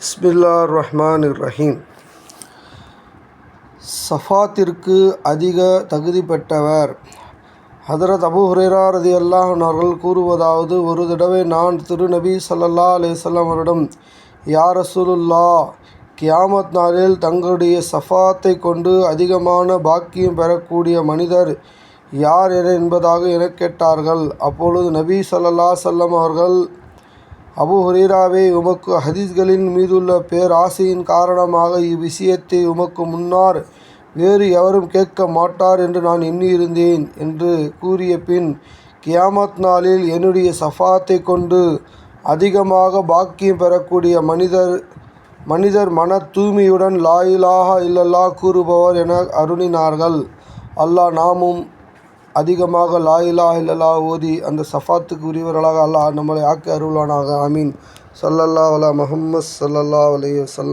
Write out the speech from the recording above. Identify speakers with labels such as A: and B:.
A: பிஸ்மில்லா ரஹ்மான் ரஹீம் சஃபாத்திற்கு அதிக தகுதி பெற்றவர். ஹதரத் அபு ஹுரேரா ரதி அல்லாஹர்கள் கூறுவதாவது ஒரு தடவை நான் திருநபி சல்லல்லா அலேசல்லாம் அவரிடம் யார் ரசூலுல்லா கியாமத் நாளில் தங்களுடைய சஃபாத்தை கொண்டு அதிகமான பாக்கியம் பெறக்கூடிய மனிதர் யார் என என்பதாக எனக் கேட்டார்கள். அப்பொழுது நபி சல்லல்லா அலைஹி அவர்கள் அபு ஹுரேராவே உமக்கு ஹதீஸ்களின் மீதுள்ள பேராசையின் காரணமாக இவ்விஷயத்தை உமக்கு முன்னர் வேறு எவரும் கேட்க மாட்டார் என்று நான் எண்ணியிருந்தேன் என்று கூறிய பின் கியாமத் நாளில் என்னுடைய சஃபாத்தை கொண்டு அதிகமாக பாக்கியம் பெறக்கூடிய மனிதர் மனிதர் மன தூய்மையுடன் லாயிலாக இல்லல்லா கூறுபவர் என அருணினார்கள் அல்லாஹ் நாமும் அதிகமாக லா இலாஹா இல்லல்லாஹ் ஓதி அந்த சஃபாத்துக்கு உரியவர்களாக அல்லாஹ் நம்மளை ஆக்கி அருள்வானாக. அமீன் சல்லல்லா அலா முஹம்மத் சல்லல்லா அலைஹி வஸல்லம்.